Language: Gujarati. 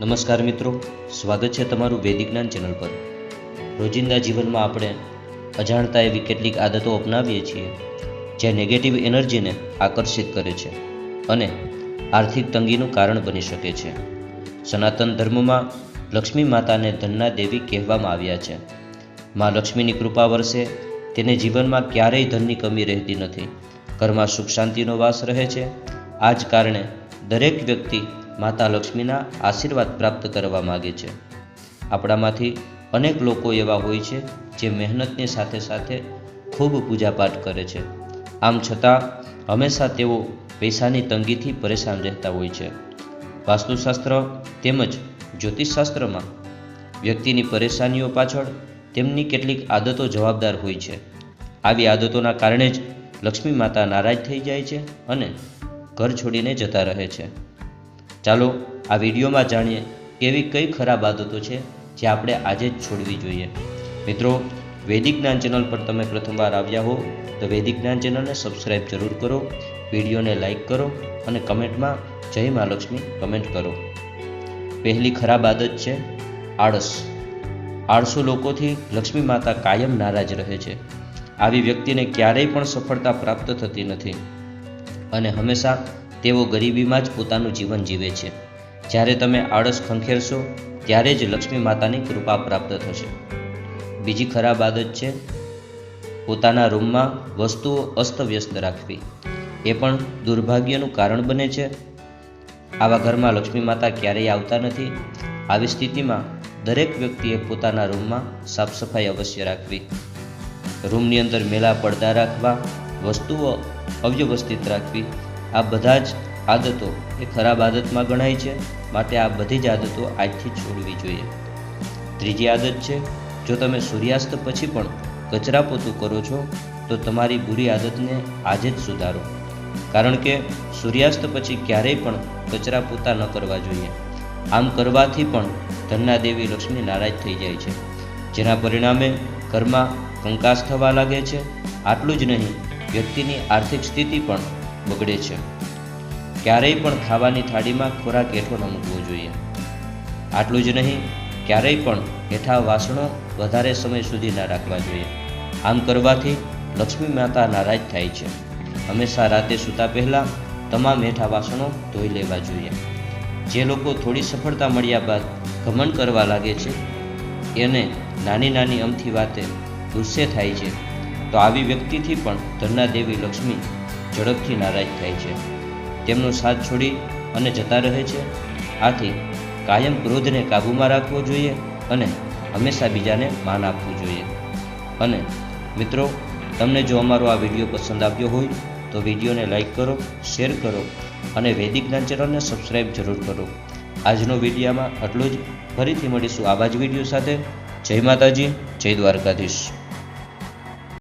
નમસ્કાર મિત્રો, સ્વાગત છે તમારું વૈદિક જ્ઞાન ચેનલ પર. રોજિંદા જીવનમાં આપણે અજાણતા એવી કેટલીક આદતો અપનાવીએ છીએ, જે નેગેટિવ એનર્જીને આકર્ષિત કરે છે અને આર્થિક તંગીનું કારણ બની શકે છે. સનાતન ધર્મમાં લક્ષ્મી માતાને ધનના દેવી કહેવામાં આવ્યા છે. માં લક્ષ્મીની કૃપા વર્ષે તેને જીવનમાં ક્યારેય ધનની કમી રહેતી નથી. ઘરમાં સુખ શાંતિનો વાસ રહે છે. આ જ કારણે દરેક વ્યક્તિ માતા લક્ષ્મીના આશીર્વાદ પ્રાપ્ત કરવા માગે છે. આપણામાંથી અનેક લોકો એવા હોય છે જે મહેનતની સાથે સાથે ખૂબ પૂજાપાઠ કરે છે. આમ છતાં, હંમેશા તેઓ પૈસાની તંગીથી પરેશાન રહેતા હોય છે. વાસ્તુશાસ્ત્ર તેમજ જ્યોતિષશાસ્ત્રમાં વ્યક્તિની પરેશાનીઓ પાછળ તેમની કેટલીક આદતો જવાબદાર હોય છે. આવી આદતોના કારણે જ લક્ષ્મી માતા નારાજ થઈ જાય છે અને ઘર છોડીને જતા રહે છે. ચાલો આ વિડીયોમાં જાણીએ કેવી કઈ ખરાબ આદતો છે જે આપણે આજે જ છોડવી જોઈએ. મિત્રો, વૈદિક જ્ઞાન ચેનલ પર તમે પ્રથમવાર આવ્યા હો, તો વૈદિક જ્ઞાન ચેનલને સબસ્ક્રાઈબ જરૂર કરો, વિડીયોને લાઇક કરો અને કમેન્ટમાં જય મા લક્ષ્મી કમેન્ટ કરો. પહેલી ખરાબ આદત છે આળસ. આળસુ લોકોથી લક્ષ્મી માતા કાયમ નારાજ રહે છે. આવી વ્યક્તિને ક્યારેય પણ સફળતા પ્રાપ્ત થતી નથી. અને હંમેશા તેઓ ગરીબીમાં જ પોતાનું જીવન જીવે છે. જ્યારે તમે આળસ ખંખેરશો, ત્યારે જ લક્ષ્મી માતાની કૃપા પ્રાપ્ત થશે. બીજી ખરાબ આદત છે પોતાના રૂમમાં વસ્તુઓ અસ્તવ્યસ્ત રાખવી. એ પણ દુર્ભાગ્યનું કારણ બને છે. આવા ઘરમાં લક્ષ્મી માતા ક્યારેય આવતા નથી. આવી સ્થિતિમાં દરેક વ્યક્તિએ પોતાના રૂમમાં સાફ સફાઈ અવશ્ય રાખવી. રૂમની અંદર મેલા પડદા રાખવા, વસ્તુઓ અવ્યવસ્થિત રાખવી. આ બધા જ આદતો એ ખરાબ આદતમાં ગણાય છે. માટે આ બધી જ આદતો આજથી છોડવી જોઈએ. ત્રીજી આદત છે, જો તમે સૂર્યાસ્ત પછી પણ કચરા પોતું કરો છો, તો તમારી બુરી આદતને આજે જ સુધારો. કારણ કે સૂર્યાસ્ત પછી ક્યારેય પણ કચરા પોતા ન કરવા જોઈએ. આમ કરવાથી પણ ધનના દેવી લક્ષ્મી નારાજ થઈ જાય છે. જેના પરિણામે ઘરમાં કંકાસ થવા લાગે છે. આટલું જ નહીં, વ્યક્તિની આર્થિક સ્થિતિ પણ બગડે છે. ક્યારેય પણ ખાવાની થાળીમાં ખોરાક હેઠો ન મૂકવો જોઈએ. આટલું જ નહીં, ક્યારેય પણ હેઠા વાસણો વધારે સમય સુધી ના રાખવા જોઈએ. આમ કરવાથી લક્ષ્મી માતા નારાજ થાય છે. હંમેશા રાતે સૂતા પહેલાં તમામ હેઠા વાસણો ધોઈ લેવા જોઈએ. જે લોકો થોડી સફળતા મળ્યા બાદ ઘમંડ કરવા લાગે છે, એને નાની નાની અમથી વાતે ગુસ્સે થાય છે. તો આવી વ્યક્તિથી પણ ધનના દેવી લક્ષ્મી ઝડપથી નારાજ થાય છે. તેમનો સાથ છોડી અને જતા રહે છે. આથી કાયમ ક્રોધને કાબૂમાં રાખવો જોઈએ અને હંમેશા બીજાને માન આપવું જોઈએ. અને મિત્રો, તમને જો અમારો આ વીડિયો પસંદ આવ્યો હોય, તો વિડીયોને લાઇક કરો, શેર કરો અને વૈદિક જ્ઞાન ચેનલને સબસ્ક્રાઈબ જરૂર કરો. આજનો વિડીયામાં આટલું જ. ફરીથી મળીશું આવા જ વીડિયો સાથે. જય માતાજી, જય દ્વારકાધીશ.